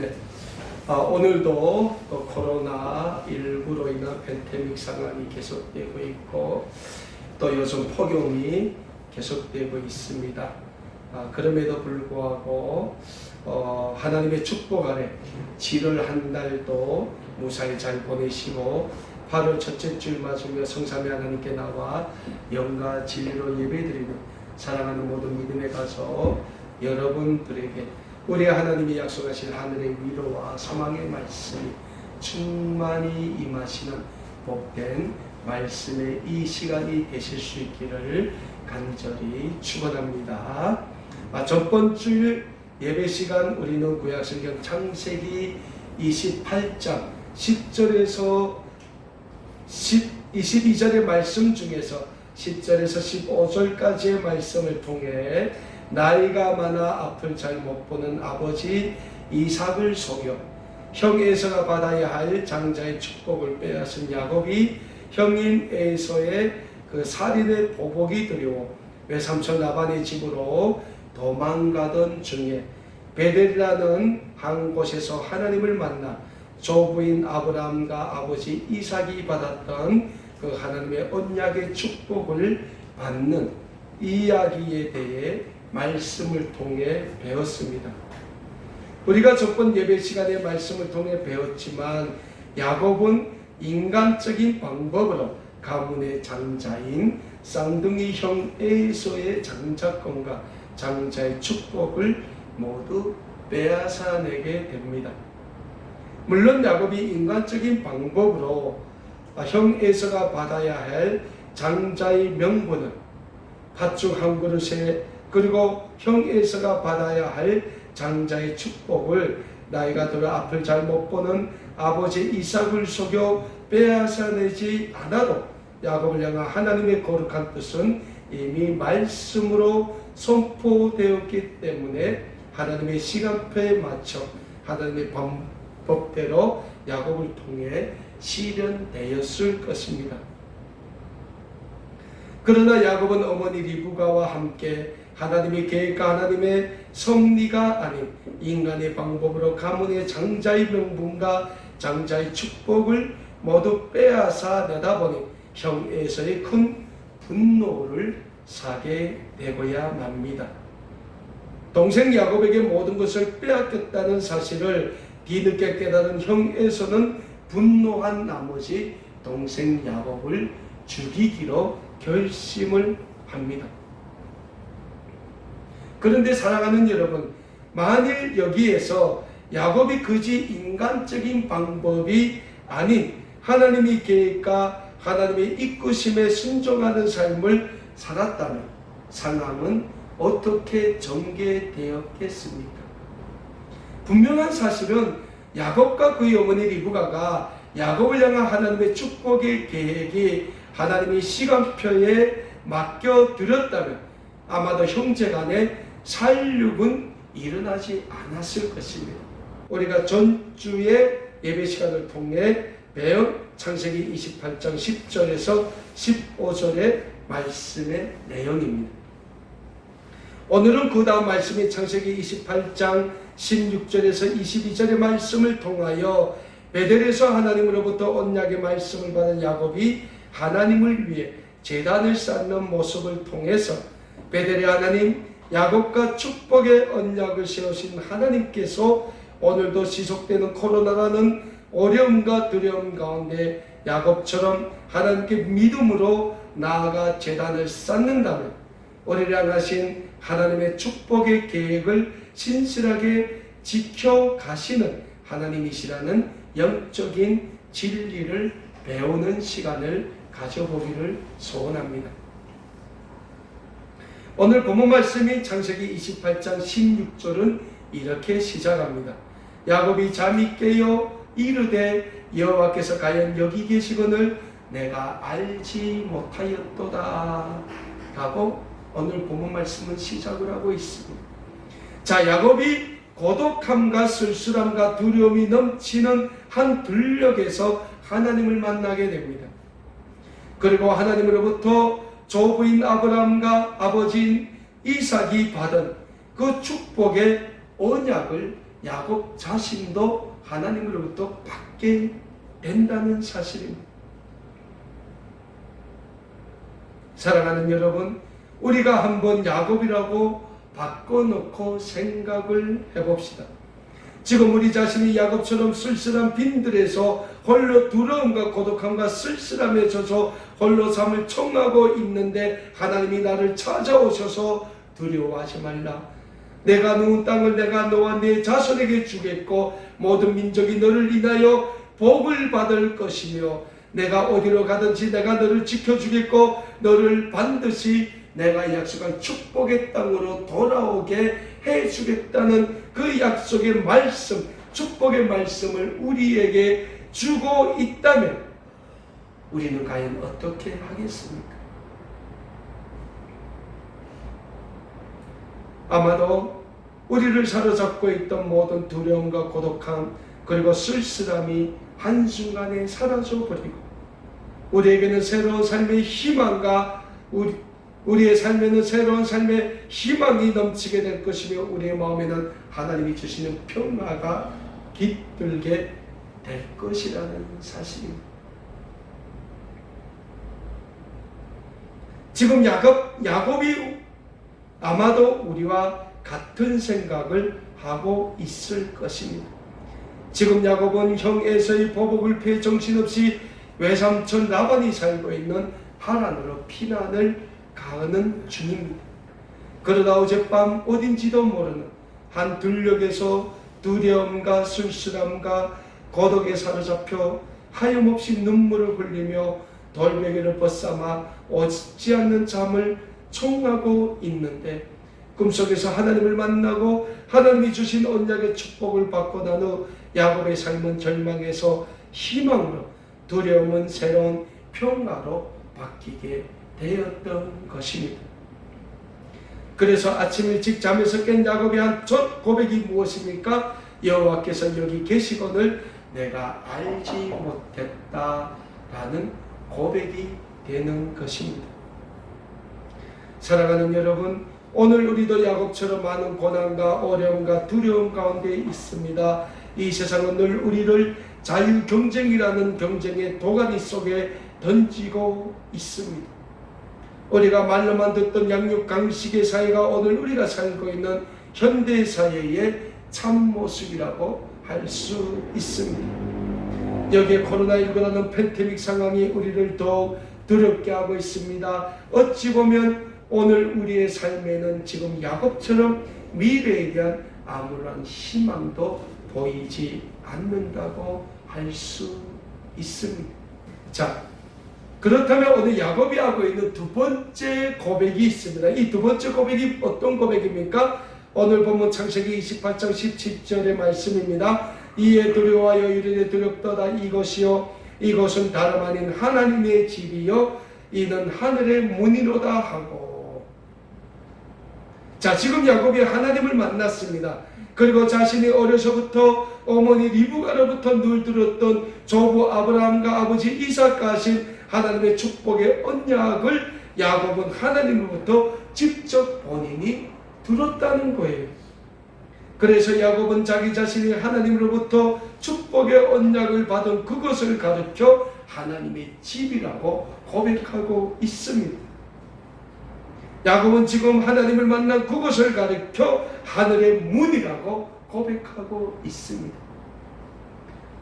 네. 아, 오늘도 또 코로나19로 인한 팬데믹 상황이 계속되고 있고 또 요즘 폭염이 계속되고 있습니다. 아, 그럼에도 불구하고 어, 하나님의 축복 아래 7월 한 달도 무사히 잘 보내시고 8월 첫째 줄 맞으며 성삼의 하나님께 나와 영과 진리로 예배드리는 사랑하는 모든 믿음의 가서 여러분들에게 우리 하나님이 약속하신 하늘의 위로와 사망의 말씀이 충만히 임하시는 복된 말씀의 이 시간이 되실 수 있기를 간절히 축원합니다. 아, 첫번 주 예배 시간 우리는 구약성경 창세기 28장 10절에서 10, 22절의 말씀 중에서 10절에서 15절까지의 말씀을 통해 나이가 많아 앞을 잘 못 보는 아버지 이삭을 속여 형 에서가 받아야 할 장자의 축복을 빼앗은 야곱이 형인 에서의 그 살인의 보복이 두려워 외삼촌 라반의 집으로 도망가던 중에 베델이라는 한 곳에서 하나님을 만나 조부인 아브라함과 아버지 이삭이 받았던 그 하나님의 언약의 축복을 받는 이야기에 대해 말씀을 통해 배웠습니다. 우리가 저번 예배 시간에 말씀을 통해 배웠지만 야곱은 인간적인 방법으로 가문의 장자인 쌍둥이 형 에이소의 장자권과 장자의 축복을 모두 빼앗아내게 됩니다. 물론 야곱이 인간적인 방법으로 형 에서가 받아야 할 장자의 명분은 팥죽 한 그릇에 그리고 형 에서가 받아야 할 장자의 축복을 나이가 들어 앞을 잘 못 보는 아버지 이삭을 속여 빼앗아내지 않아도 야곱을 향한 하나님의 거룩한 뜻은 이미 말씀으로 선포되었기 때문에 하나님의 시간표에 맞춰 하나님의 방법대로 야곱을 통해 실현되었을 것입니다. 그러나 야곱은 어머니 리브가와 함께 하나님의 계획과 하나님의 섭리가 아닌 인간의 방법으로 가문의 장자의 명분과 장자의 축복을 모두 빼앗아 내다 보니 형에서의 큰 분노를 사게 되고야 맙니다. 동생 야곱에게 모든 것을 빼앗겼다는 사실을 뒤늦게 깨달은 형에서는 분노한 나머지 동생 야곱을 죽이기로 결심을 합니다. 그런데 사랑하는 여러분, 만일 여기에서 야곱이 그지 인간적인 방법이 아닌 하나님의 계획과 하나님의 이끄심에 순종하는 삶을 살았다면 상황은 어떻게 전개되었겠습니까? 분명한 사실은 야곱과 그의 어머니 리브가가 야곱을 향한 하나님의 축복의 계획이 하나님의 시간표에 맡겨드렸다면 아마도 형제 간에 살육은 일어나지 않았을 것입니다. 우리가 전주의 예배 시간을 통해 배운 창세기 28장 10절에서 15절의 말씀의 내용입니다. 오늘은 그 다음 말씀인 창세기 28장 16절에서 22절의 말씀을 통하여 베델에서 하나님으로부터 언약의 말씀을 받은 야곱이 하나님을 위해 재단을 쌓는 모습을 통해서 베델의 하나님 야곱과 축복의 언약을 세우신 하나님께서 오늘도 지속되는 코로나라는 어려움과 두려움 가운데 야곱처럼 하나님께 믿음으로 나아가 재단을 쌓는다면 우리를 향하신 하나님의 축복의 계획을 신실하게 지켜가시는 하나님이시라는 영적인 진리를 배우는 시간을 가져보기를 소원합니다. 오늘 본문 말씀이 창세기 28장 16절은 이렇게 시작합니다. 야곱이 잠이 깨어 이르되 여호와께서 과연 여기 계시거늘 내가 알지 못하였도다 라고 오늘 본문 말씀은 시작을 하고 있습니다. 자 야곱이 고독함과 쓸쓸함과 두려움이 넘치는 한 들녘에서 하나님을 만나게 됩니다. 그리고 하나님으로부터 조부인 아브라함과 아버지인 이삭이 받은 그 축복의 언약을 야곱 자신도 하나님으로부터 받게 된다는 사실입니다. 사랑하는 여러분, 우리가 한번 야곱이라고 바꿔놓고 생각을 해봅시다. 지금 우리 자신이 야곱처럼 쓸쓸한 빈들에서 홀로 두려움과 고독함과 쓸쓸함에 져서 홀로 삶을 청하고 있는데 하나님이 나를 찾아오셔서 두려워하지 말라. 내가 누운 땅을 내가 너와 내 자손에게 주겠고 모든 민족이 너를 인하여 복을 받을 것이며 내가 어디로 가든지 내가 너를 지켜주겠고 너를 반드시 내가 약속한 축복의 땅으로 돌아오게 해주겠다는 그 약속의 말씀, 축복의 말씀을 우리에게 주고 있다면 우리는 과연 어떻게 하겠습니까? 아마도 우리를 사로잡고 있던 모든 두려움과 고독함 그리고 쓸쓸함이 한순간에 사라져 버리고 우리에게는 새로운 삶의 희망과 우리, 우리의 삶에는 새로운 삶의 희망이 넘치게 될 것이며 우리의 마음에는 하나님이 주시는 평화가 깃들게 될 것이라는 사실입니다. 지금 야곱, 야곱이 아마도 우리와 같은 생각을 하고 있을 것입니다. 지금 야곱은 형 에서의 보복을 피해 정신없이 외삼촌 라반이 살고 있는 하란으로 피난을 가하는 중입니다. 그러다 어젯밤 어딘지도 모르는 한 들녘에서 두려움과 쓸쓸함과 고독에 사로잡혀 하염없이 눈물을 흘리며 돌베개를 벗삼아 오지 않는 잠을 청하고 있는데 꿈속에서 하나님을 만나고 하나님이 주신 언약의 축복을 받고 난 후 야곱의 삶은 절망에서 희망으로 두려움은 새로운 평화로 바뀌게 되었던 것입니다. 그래서 아침 일찍 잠에서 깬 야곱이 한첫 고백이 무엇입니까? 여호와께서 여기 계시거늘 내가 알지 못했다라는 고백이 되는 것입니다. 사랑하는 여러분, 오늘 우리도 야곱처럼 많은 고난과 어려움과 두려움 가운데 있습니다. 이 세상은 늘 우리를 자유 경쟁이라는 경쟁의 도가니 속에 던지고 있습니다. 우리가 말로만 듣던 양육 강식의 사회가 오늘 우리가 살고 있는 현대 사회의 참 모습이라고 할 수 있습니다. 여기에 코로나19라는 팬데믹 상황이 우리를 더욱 두렵게 하고 있습니다. 어찌 보면 오늘 우리의 삶에는 지금 야곱처럼 미래에 대한 아무런 희망도 보이지 않는다고 할 수 있습니다. 자, 그렇다면 오늘 야곱이 하고 있는 두 번째 고백이 있습니다. 이 두 번째 고백이 어떤 고백입니까? 오늘 본문 창세기 28장 17절의 말씀입니다. 이에 두려워하여 이르되 두렵도다 이것이요 이것은 다름 아닌 하나님의 집이요 이는 하늘의 문이로다 하고 자 지금 야곱이 하나님을 만났습니다. 그리고 자신이 어려서부터 어머니 리브가로부터 늘 들었던 조부 아브라함과 아버지 이삭과 하신 하나님의 축복의 언약을 야곱은 하나님으로부터 직접 본인이 들었다는 거예요. 그래서 야곱은 자기 자신이 하나님으로부터 축복의 언약을 받은 그것을 가르쳐 하나님의 집이라고 고백하고 있습니다. 야곱은 지금 하나님을 만난 그것을 가르쳐 하늘의 문이라고 고백하고 있습니다.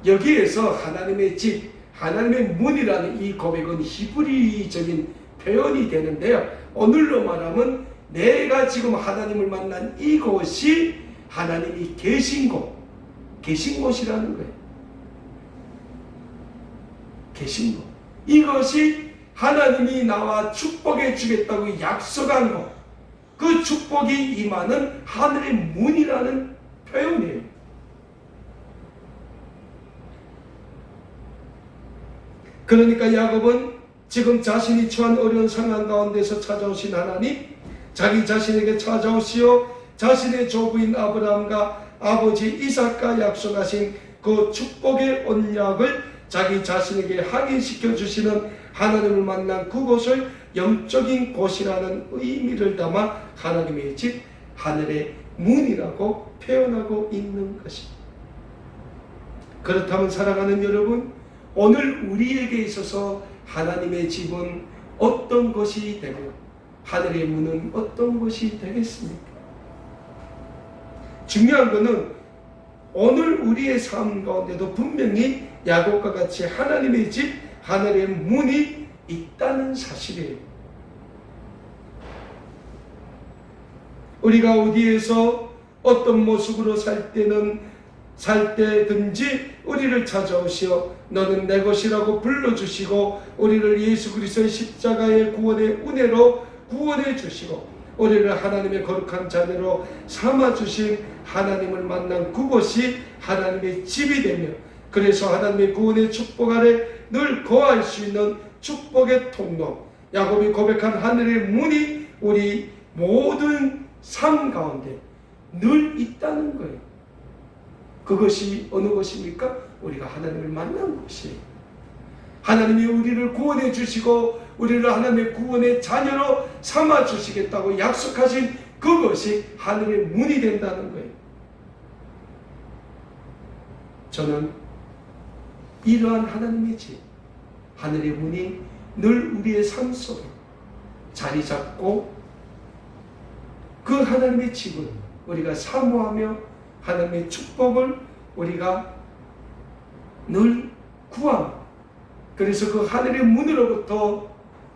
여기에서 하나님의 집, 하나님의 문이라는 이 고백은 히브리적인 표현이 되는데요. 오늘로 말하면 내가 지금 하나님을 만난 이곳이 하나님이 계신 곳, 계신 곳이라는 거예요. 계신 곳. 이것이 하나님이 나와 축복해 주겠다고 약속한 것. 그 축복이 임하는 하늘의 문이라는 표현이에요. 그러니까 야곱은 지금 자신이 처한 어려운 상황 가운데서 찾아오신 하나님, 자기 자신에게 찾아오시어 자신의 조부인 아브라함과 아버지 이삭과 약속하신 그 축복의 언약을 자기 자신에게 확인시켜 주시는 하나님을 만난 그곳을 영적인 곳이라는 의미를 담아 하나님의 집, 하늘의 문이라고 표현하고 있는 것입니다. 그렇다면 사랑하는 여러분, 오늘 우리에게 있어서 하나님의 집은 어떤 것이 되며 하늘의 문은 어떤 것이 되겠습니까? 중요한 것은 오늘 우리의 삶 가운데도 분명히 야곱과 같이 하나님의 집, 하늘의 문이 있다는 사실이에요. 우리가 어디에서 어떤 모습으로 살 때는 살 때든지 우리를 찾아오시어 너는 내 것이라고 불러주시고 우리를 예수 그리스도의 십자가의 구원의 은혜로 구원해 주시고 우리를 하나님의 거룩한 자녀로 삼아 주신 하나님을 만난 그곳이 하나님의 집이 되며 그래서 하나님의 구원의 축복 아래 늘 거할 수 있는 축복의 통로 야곱이 고백한 하늘의 문이 우리 모든 삶 가운데 늘 있다는 거예요. 그것이 어느 것입니까? 우리가 하나님을 만난 것이 하나님이 우리를 구원해 주시고 우리를 하나님의 구원의 자녀로 삼아 주시겠다고 약속하신 그것이 하늘의 문이 된다는 거예요. 저는 이러한 하나님의 집, 하늘의 문이 늘 우리의 삶 속에 자리 잡고 그 하나님의 집을 우리가 사모하며 하나님의 축복을 우리가 늘 구함. 그래서 그 하늘의 문으로부터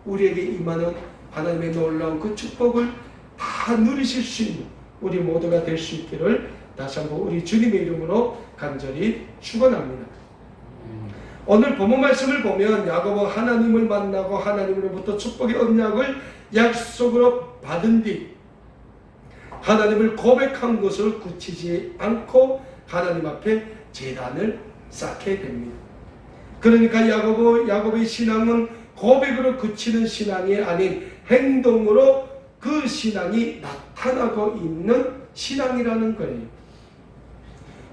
우리에게 임하는 하나님의 놀라운 그 축복을 다 누리실 수 있는 우리 모두가 될 수 있기를 다시 한번 우리 주님의 이름으로 간절히 축원합니다. 오늘 본문 말씀을 보면 야곱은 하나님을 만나고 하나님으로부터 축복의 언약을 약속으로 받은 뒤 하나님을 고백한 것을 굳히지 않고 하나님 앞에 재단을 쌓게 됩니다. 그러니까 야곱의, 야곱의 신앙은 고백으로 그치는 신앙이 아닌 행동으로 그 신앙이 나타나고 있는 신앙이라는 거예요.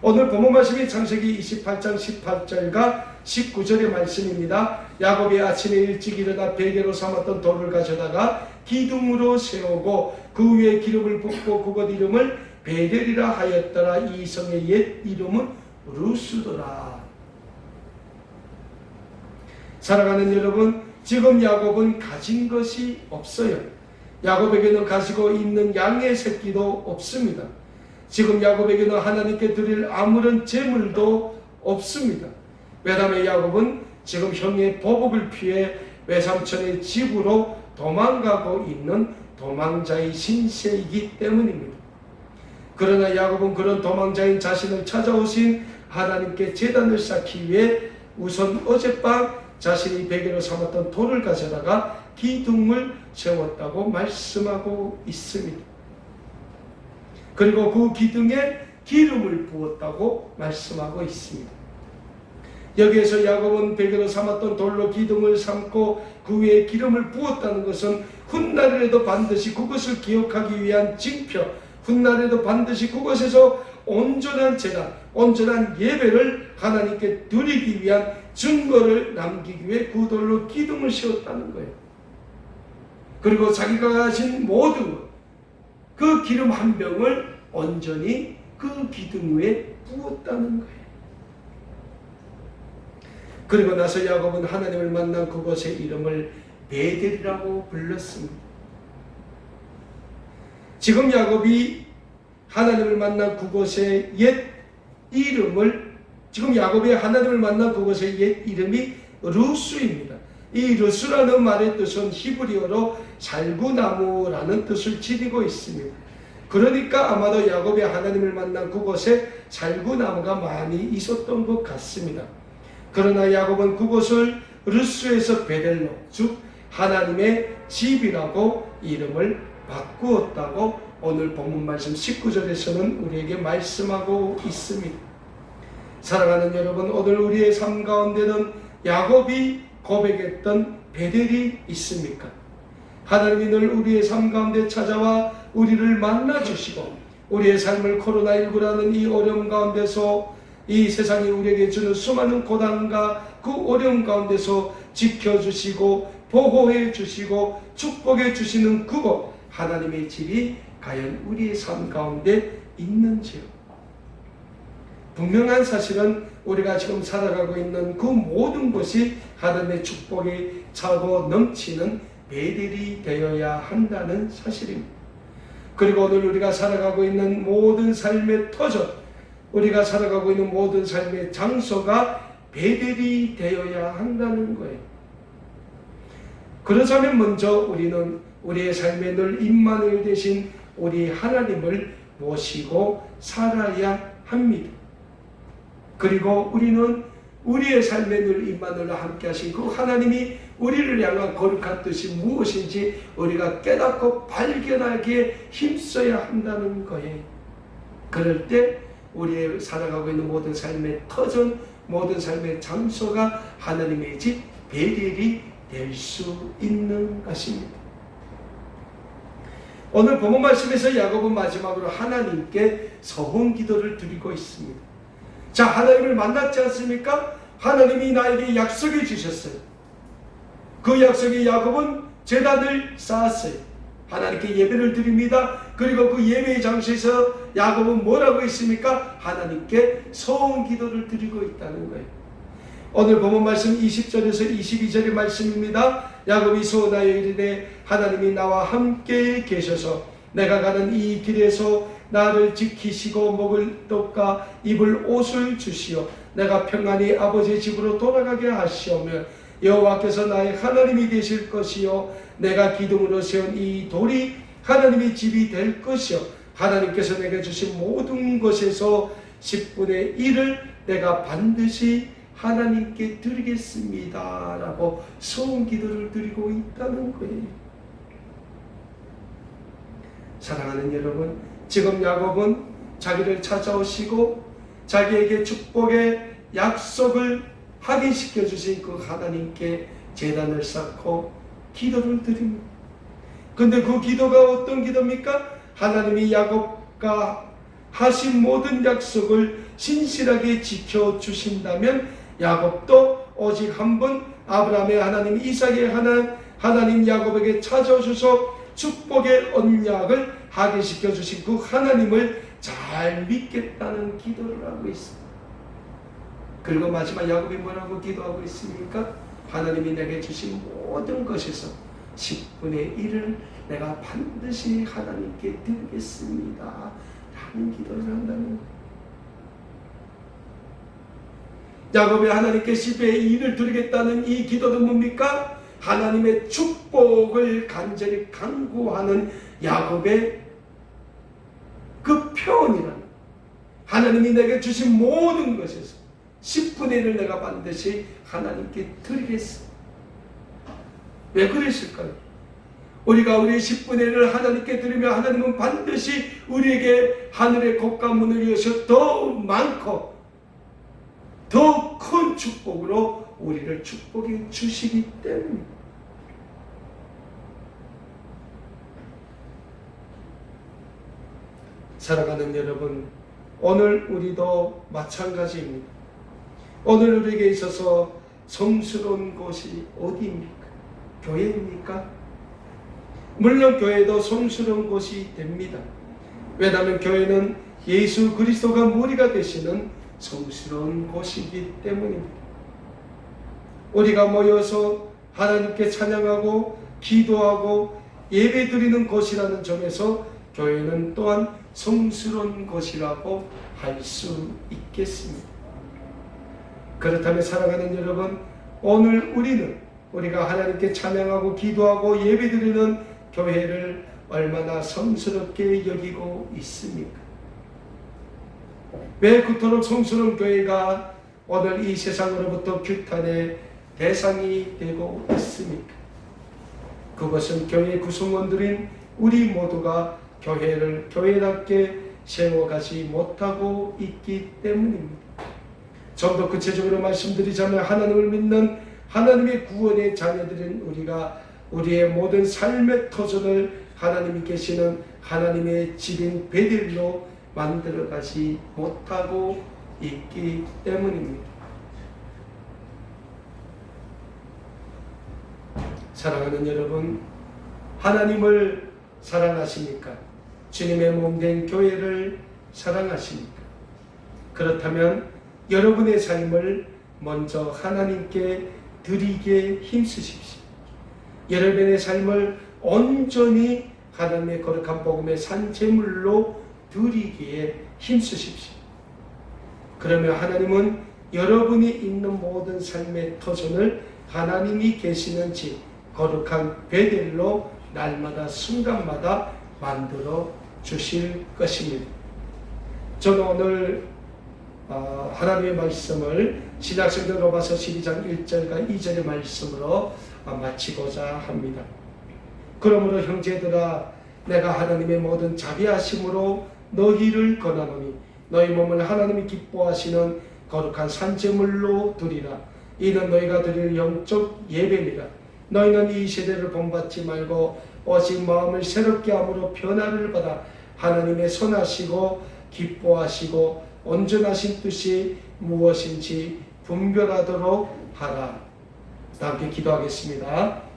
오늘 본문 말씀이 창세기 28장 18절과 19절의 말씀입니다. 야곱이 아침에 일찍 일어나 베개로 삼았던 돌을 가져다가 기둥으로 세우고 그 위에 기름을 붓고 그곳 이름을 베델이라 하였더라. 이 성의 옛 이름은 루스더라. 사랑하는 여러분, 지금 야곱은 가진 것이 없어요. 야곱에게는 가지고 있는 양의 새끼도 없습니다. 지금 야곱에게는 하나님께 드릴 아무런 재물도 없습니다. 왜냐하면 야곱은 지금 형의 보복을 피해 외삼촌의 집으로 도망가고 있는 도망자의 신세이기 때문입니다. 그러나 야곱은 그런 도망자인 자신을 찾아오신 하나님께 재단을 쌓기 위해 우선 어젯밤 자신이 베개로 삼았던 돌을 가져다가 기둥을 세웠다고 말씀하고 있습니다. 그리고 그 기둥에 기름을 부었다고 말씀하고 있습니다. 여기에서 야곱은 베개로 삼았던 돌로 기둥을 삼고 그 위에 기름을 부었다는 것은 훗날에도 반드시 그것을 기억하기 위한 징표, 훗날에도 반드시 그곳에서 온전한 재단, 온전한 예배를 하나님께 드리기 위한 증거를 남기기 위해 그 돌로 기둥을 세웠다는 거예요. 그리고 자기가 가진 모든 그 기름 한 병을 온전히 그 기둥 위에 부었다는 거예요. 그리고 나서 야곱은 하나님을 만난 그곳의 이름을 베델이라고 불렀습니다. 지금 야곱이 하나님을 만난 그곳의 옛 이름을 지금 야곱이 하나님을 만난 그곳의 옛 이름이 루스입니다. 이 루스라는 말의 뜻은 히브리어로 살구나무라는 뜻을 지니고 있습니다. 그러니까 아마도 야곱이 하나님을 만난 그곳에 살구나무가 많이 있었던 것 같습니다. 그러나 야곱은 그곳을 루스에서 베델로 즉 하나님의 집이라고 이름을 바꾸었다고 오늘 본문 말씀 19절에서는 우리에게 말씀하고 있습니다. 사랑하는 여러분, 오늘 우리의 삶 가운데는 야곱이 고백했던 베델이 있습니까? 하나님이 늘 우리의 삶 가운데 찾아와 우리를 만나 주시고 우리의 삶을 코로나19라는 이 어려움 가운데서 이 세상이 우리에게 주는 수많은 고난과 그 어려움 가운데서 지켜주시고 보호해 주시고 축복해 주시는 그곳 하나님의 집이 과연 우리의 삶 가운데 있는지요? 분명한 사실은 우리가 지금 살아가고 있는 그 모든 것이 하나님의 축복이 차고 넘치는 베델이 되어야 한다는 사실입니다. 그리고 오늘 우리가 살아가고 있는 모든 삶의 터전, 우리가 살아가고 있는 모든 삶의 장소가 베델이 되어야 한다는 거예요. 그러자면 먼저 우리는 우리의 삶에 늘 임마누엘 대신 우리 하나님을 모시고 살아야 합니다. 그리고 우리는 우리의 삶에 늘 임마누엘과 함께 하신 그 하나님이 우리를 향한 거룩한 뜻이 무엇인지 우리가 깨닫고 발견하기에 힘써야 한다는 거예요. 그럴 때 우리의 살아가고 있는 모든 삶의 터전, 모든 삶의 장소가 하나님의 집 베델이 될 수 있는 것입니다. 오늘 본문 말씀에서 야곱은 마지막으로 하나님께 서원 기도를 드리고 있습니다. 자, 하나님을 만났지 않습니까? 하나님이 나에게 약속해 주셨어요. 그 약속에 야곱은 재단을 쌓았어요. 하나님께 예배를 드립니다. 그리고 그 예배의 장소에서 야곱은 뭐라고 했습니까? 하나님께 서원 기도를 드리고 있다는 거예요. 오늘 본문 말씀 20절에서 22절의 말씀입니다. 야곱이 소원하여 이르되 하나님이 나와 함께 계셔서 내가 가는 이 길에서 나를 지키시고 먹을 떡과 입을 옷을 주시어 내가 평안히 아버지의 집으로 돌아가게 하시오며 여호와께서 나의 하나님이 되실 것이요 내가 기둥으로 세운 이 돌이 하나님의 집이 될 것이요 하나님께서 내게 주신 모든 것에서 10분의 1을 내가 반드시 하나님께 드리겠습니다. 라고 소원 기도를 드리고 있다는 거예요. 사랑하는 여러분, 지금 야곱은 자기를 찾아오시고 자기에게 축복의 약속을 확인시켜 주신 그 하나님께 재단을 쌓고 기도를 드립니다. 근데 그 기도가 어떤 기도입니까? 하나님이 야곱과 하신 모든 약속을 신실하게 지켜 주신다면 야곱도 오직 한 번 아브라함의 하나님, 이삭의 하나님, 하나님 야곱에게 찾아오셔서 축복의 언약을 하게 시켜 주신 그 하나님을 잘 믿겠다는 기도를 하고 있습니다. 그리고 마지막 야곱이 뭐라고 기도하고 있습니까? 하나님이 내게 주신 모든 것에서 10분의 1을 내가 반드시 하나님께 드리겠습니다. 라는 기도를 한다는. 야곱이 하나님께 10의 1을 드리겠다는 이 기도는 뭡니까? 하나님의 축복을 간절히 강구하는 야곱의 그 표현이라는 하나님이 내게 주신 모든 것에서 10분의 1을 내가 반드시 하나님께 드리겠어. 왜 그랬을까요? 우리가 우리의 10분의 1을 하나님께 드리면 하나님은 반드시 우리에게 하늘의 곶감문을 여셔 더 많고 더 큰 축복으로 우리를 축복해 주시기 때문입니다. 사랑하는 여러분, 오늘 우리도 마찬가지입니다. 오늘 우리에게 있어서 성스러운 곳이 어디입니까? 교회입니까? 물론 교회도 성스러운 곳이 됩니다. 왜냐하면 교회는 예수 그리스도가 머리가 되시는 성스러운 곳이기 때문입니다. 우리가 모여서 하나님께 찬양하고 기도하고 예배 드리는 곳이라는 점에서 교회는 또한 성스러운 곳이라고 할 수 있겠습니다. 그렇다면 사랑하는 여러분, 오늘 우리는 우리가 하나님께 찬양하고 기도하고 예배 드리는 교회를 얼마나 성스럽게 여기고 있습니까? 왜 그토록 성스러운 교회가 오늘 이 세상으로부터 규탄의 대상이 되고 있습니까? 그것은 교회 구성원들인 우리 모두가 교회를 교회답게 세워가지 못하고 있기 때문입니다. 좀 더 구체적으로 말씀드리자면 하나님을 믿는 하나님의 구원의 자녀들인 우리가 우리의 모든 삶의 터전을 하나님이 계시는 하나님의 집인 베델로 만들어 가지 못하고 있기 때문입니다. 사랑하는 여러분, 하나님을 사랑하십니까? 주님의 몸 된 교회를 사랑하십니까? 그렇다면 여러분의 삶을 먼저 하나님께 드리게 힘쓰십시오. 여러분의 삶을 온전히 하나님의 거룩한 복음의 산재물로 드리기에 힘쓰십시오. 그러면 하나님은 여러분이 있는 모든 삶의 터전을 하나님이 계시는 집, 거룩한 베델로 날마다 순간마다 만들어 주실 것입니다. 저는 오늘 어, 하나님의 말씀을 신약성경 로마서 12장 1절과 2절의 말씀으로 어, 마치고자 합니다. 그러므로 형제들아 내가 하나님의 모든 자비하심으로 너희를 권하노니 너희 몸을 하나님이 기뻐하시는 거룩한 산재물로 드리라 이는 너희가 드릴 영적 예배니라 너희는 이 시대를 본받지 말고 오직 마음을 새롭게 함으로 변화를 받아 하나님의 선하시고 기뻐하시고 온전하신 뜻이 무엇인지 분별하도록 하라. 다 함께 기도하겠습니다.